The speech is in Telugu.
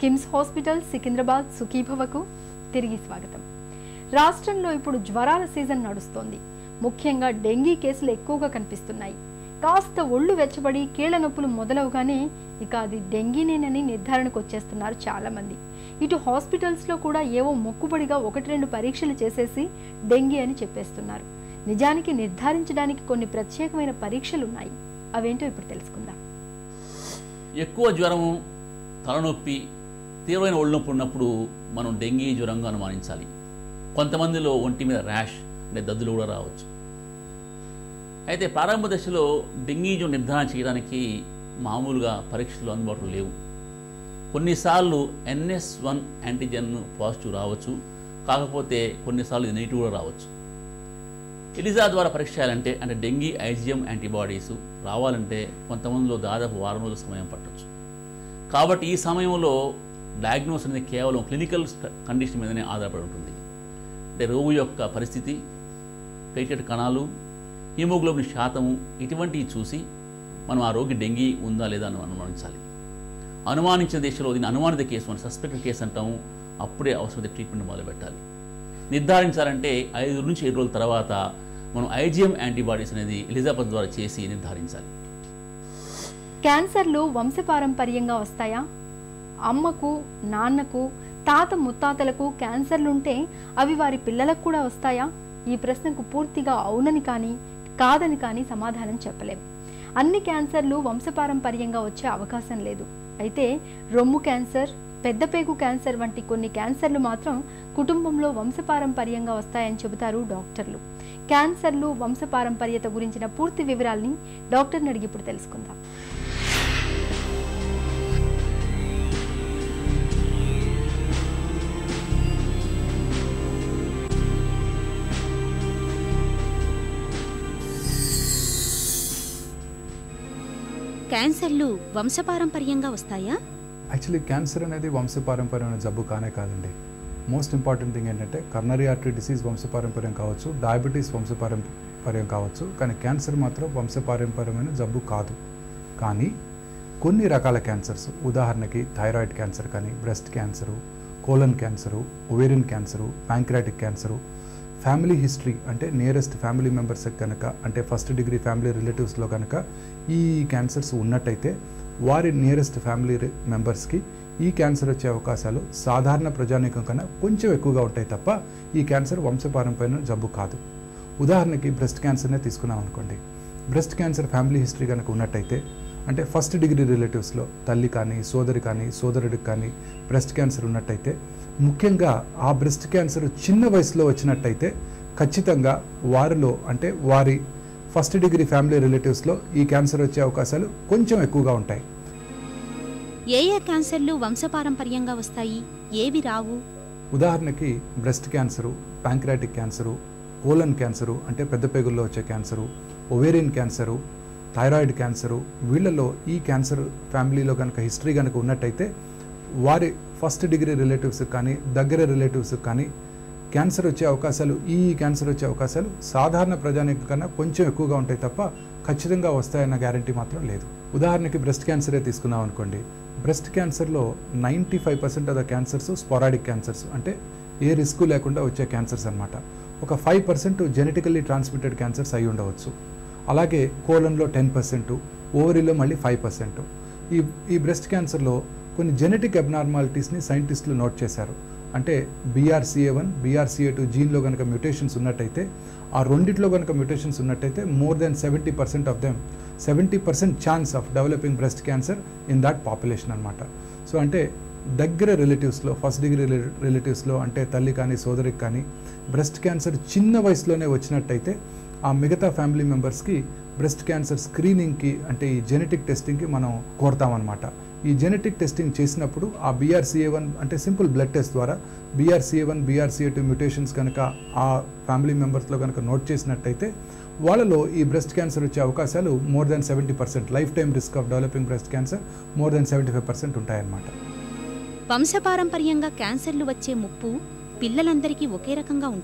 కిమ్స్ హాస్పిటల్ సికింద్రాబాద్ సుఖీభవకు తిరిగి స్వాగతం. రాష్ట్రంలో ఇప్పుడు జ్వరాల సీజన్ నడుస్తోంది. ముఖ్యంగా డెంగీ కేసులు ఎక్కువగా కనిపిస్తున్నాయి. కాస్త ఒళ్ళు వెచ్చబడి కీళ్ళ నొప్పులు మొదలవగానే ఇక అది డెంగీనేనని నిర్ధారణకు వచ్చేస్తున్నారు చాలామంది. ఇటు హాస్పిటల్స్లో కూడా ఏవో మొక్కుబడిగా ఒకటి రెండు పరీక్షలు చేసేసి డెంగీ అని చెప్పేస్తున్నారు. నిజానికి నిర్ధారించడానికి కొన్ని ప్రత్యేకమైన పరీక్షలు ఉన్నాయి అవేంటో ఇప్పుడు తెలుసుకుందాం. ఎక్కువ జ్వరము తలనొప్పి తీవ్రమైన ఒళ్ళు నొప్పి ఉన్నప్పుడు మనం డెంగీ జ్వరంగా అనుమానించాలి. కొంతమందిలో ఒంటి మీద ర్యాష్ అంటే దద్దులు కూడా రావచ్చు. అయితే ప్రారంభ దశలో డెంగీ జ్వరం నిర్ధారణ చేయడానికి మామూలుగా పరీక్షలు అందుబాటులో లేవు. కొన్నిసార్లు ఎన్ఎస్ వన్ యాంటీజెన్ పాజిటివ్ రావచ్చు. కాకపోతే కొన్నిసార్లు ఇది నెగిటివ్ కూడా రావచ్చు. ఎలిజా ద్వారా పరీక్ష చేయాలంటే అంటే డెంగీ ఐజిఎం యాంటీబాడీస్ రావాలంటే కొంతమందిలో దాదాపు వారం రోజుల సమయం పట్టవచ్చు కాబట్టి ఈ సమయంలో డయాగ్నోస్ అనేది కేవలం క్లినికల్ కండిషన్ మీదనే ఆధారపడి ఉంటుంది. అంటే రోగు యొక్క పరిస్థితి ప్లేటెడ్ కణాలు హిమోగ్లోబిన్ శాతము ఇటువంటివి చూసి మనం ఆ రోగి డెంగీ ఉందా లేదా అని అనుమానించాలి. అనుమానించిన దేశంలో దీన్ని అనుమానిత కేసు మనం సస్పెక్టెడ్ కేసు అంటాము. అప్పుడే అవసరమైతే ట్రీట్మెంట్ మొదలుపెట్టాలి. నిర్ధారించాలంటే ఐదు నుంచి ఏడు రోజుల తర్వాత మనం ఐజిఎం యాంటీబాడీస్ అనేది ఎలిజాబెత్ ద్వారా చేసి నిర్ధారించాలి. క్యాన్సర్లు వంశపారంపర్యంగా వస్తాయా? అమ్మకు నాన్నకు తాత ముత్తాతలకు క్యాన్సర్లుంటే అవి వారి పిల్లలకు కూడా వస్తాయా? ఈ ప్రశ్నకు పూర్తిగా అవునని కానీ కాదని కానీ సమాధానం చెప్పలేం. అన్ని క్యాన్సర్లు వంశపారంపర్యంగా వచ్చే అవకాశం లేదు. అయితే రొమ్ము క్యాన్సర్ పెద్దపేగు క్యాన్సర్ వంటి కొన్ని క్యాన్సర్లు మాత్రం కుటుంబంలో వంశపారంపర్యంగా వస్తాయని చెబుతారు డాక్టర్లు. క్యాన్సర్లు వంశపారంపర్యత గురించిన పూర్తి వివరాల్ని డాక్టర్ని అడిగి ఇప్పుడు తెలుసుకుందాం. క్యాన్సర్లు వంశపారంపర్యంగా వస్తాయా? యాక్చువల్లీ క్యాన్సర్ అనేది వంశపారంపర్యమైన జబ్బు కానే కాదండి. మోస్ట్ ఇంపార్టెంట్ థింగ్ ఏంటంటే కర్నరీ ఆర్టరీ డిసీజ్ వంశపారంపర్యం కావచ్చు డయాబెటీస్ వంశపారంపర్యం కావచ్చు కానీ క్యాన్సర్ మాత్రం వంశపారంపర్యమైన జబ్బు కాదు. కానీ కొన్ని రకాల క్యాన్సర్స్ ఉదాహరణకి థైరాయిడ్ క్యాన్సర్ కానీ breast cancer colon cancer ovarian cancer pancreatic cancer family history అంటే నియరెస్ట్ ఫ్యామిలీ మెంబర్స్ కనుక అంటే ఫస్ట్ డిగ్రీ ఫ్యామిలీ రిలేటివ్స్లో కనుక ఈ క్యాన్సర్స్ ఉన్నట్టయితే వారి నియరెస్ట్ ఫ్యామిలీ మెంబర్స్కి ఈ క్యాన్సర్ వచ్చే అవకాశాలు సాధారణ ప్రజానీకం కన్నా కొంచెం ఎక్కువగా ఉంటాయి తప్ప ఈ క్యాన్సర్ వంశపారంపైన జబ్బు కాదు. ఉదాహరణకి బ్రెస్ట్ క్యాన్సర్నే తీసుకున్నాం అనుకోండి. బ్రెస్ట్ క్యాన్సర్ ఫ్యామిలీ హిస్టరీ కనుక ఉన్నట్టయితే అంటే ఫస్ట్ డిగ్రీ రిలేటివ్స్లో తల్లి కానీ సోదరి కానీ సోదరుడికి కానీ బ్రెస్ట్ క్యాన్సర్ ఉన్నట్టయితే ముఖ్యంగా ఆ బ్రెస్ట్ క్యాన్సర్ చిన్న వయసులో వచ్చినట్టయితే ఖచ్చితంగా వారిలో అంటే వారి ఫస్ట్ డిగ్రీ ఫ్యామిలీ రిలేటివ్స్లో ఈ క్యాన్సర్ వచ్చే అవకాశాలు కొంచెం ఎక్కువగా ఉంటాయి. ఏ ఏ క్యాన్సర్లు వంశపారంపర్యంగా వస్తాయి? ఏవి రావు? ఉదాహరణకి breast cancer pancreatic cancer colon cancer అంటే పెద్ద పేగుల్లో వచ్చే cancer ovarian cancer thyroid cancer వీళ్ళలో ఈ క్యాన్సర్ ఫ్యామిలీలో కనుక హిస్టరీ కనుక ఉన్నట్టయితే వారి ఫస్ట్ డిగ్రీ రిలేటివ్స్ కానీ దగ్గర రిలేటివ్స్ కానీ క్యాన్సర్ వచ్చే అవకాశాలు ఈ క్యాన్సర్ వచ్చే అవకాశాలు సాధారణ ప్రజానికి కన్నా కొంచెం ఎక్కువగా ఉంటాయి తప్ప ఖచ్చితంగా వస్తాయన్న గ్యారంటీ మాత్రం లేదు. ఉదాహరణకి బ్రెస్ట్ క్యాన్సరే తీసుకున్నాం అనుకోండి. Breast క్యాన్సర్లో ninety five percent of the cancers sporadic cancers అంటే ఏ రిస్క్ లేకుండా వచ్చే క్యాన్సర్స్ అనమాట ఒక five percent genetically transmitted cancers అయి ఉండవచ్చు. అలాగే కోలన్లో టెన్ పర్సెంట్ ఓవరీలో మళ్ళీ ఫైవ్ పర్సెంట్. ఈ ఈ బ్రెస్ట్ క్యాన్సర్లో కొన్ని జెనెటిక్ అబ్నార్మాలిటీస్ని సైంటిస్టులు నోట్ చేశారు. అంటే బీఆర్సీఏ వన్ బీఆర్సీఏ టూ జీన్లో కనుక మ్యూటేషన్స్ ఉన్నట్టయితే ఆ రెండిట్లో కనుక మ్యూటేషన్స్ ఉన్నట్టయితే more than seventy percent of them seventy percent chance of developing breast cancer in that population అనమాట సో అంటే దగ్గర రిలేటివ్స్లో ఫస్ట్ డిగ్రీ రిలేటివ్స్లో అంటే తల్లి కానీ సోదరికి కానీ బ్రెస్ట్ క్యాన్సర్ చిన్న వయసులోనే వచ్చినట్టయితే ఆ మిగతా ఫ్యామిలీ మెంబర్స్కి బ్రెస్ట్ క్యాన్సర్ స్క్రీనింగ్కి అంటే ఈ జెనెటిక్ టెస్టింగ్కి మనం కోరుతామన్నమాట. ఈ జెనెటిక్ టెస్టింగ్ చేసినప్పుడు ఆ బీఆర్సీఏ వన్ అంటే సింపుల్ బ్లడ్ టెస్ట్ ద్వారా BRCA one BRCA two mutations కనుక ఆ ఫ్యామిలీ మెంబర్స్లో కనుక నోట్ చేసినట్టయితే వాళ్ళలో ఈ బ్రెస్ట్ క్యాన్సర్ వచ్చే అవకాశాలు more than seventy percent lifetime risk of developing breast cancer more than seventy five percent ఉంటాయన్నమాట. వంశపారంపర్యంగా క్యాన్సర్లు వచ్చే ముప్పు పిల్లలందరికీ ఒకే రకంగా ఉంటుంది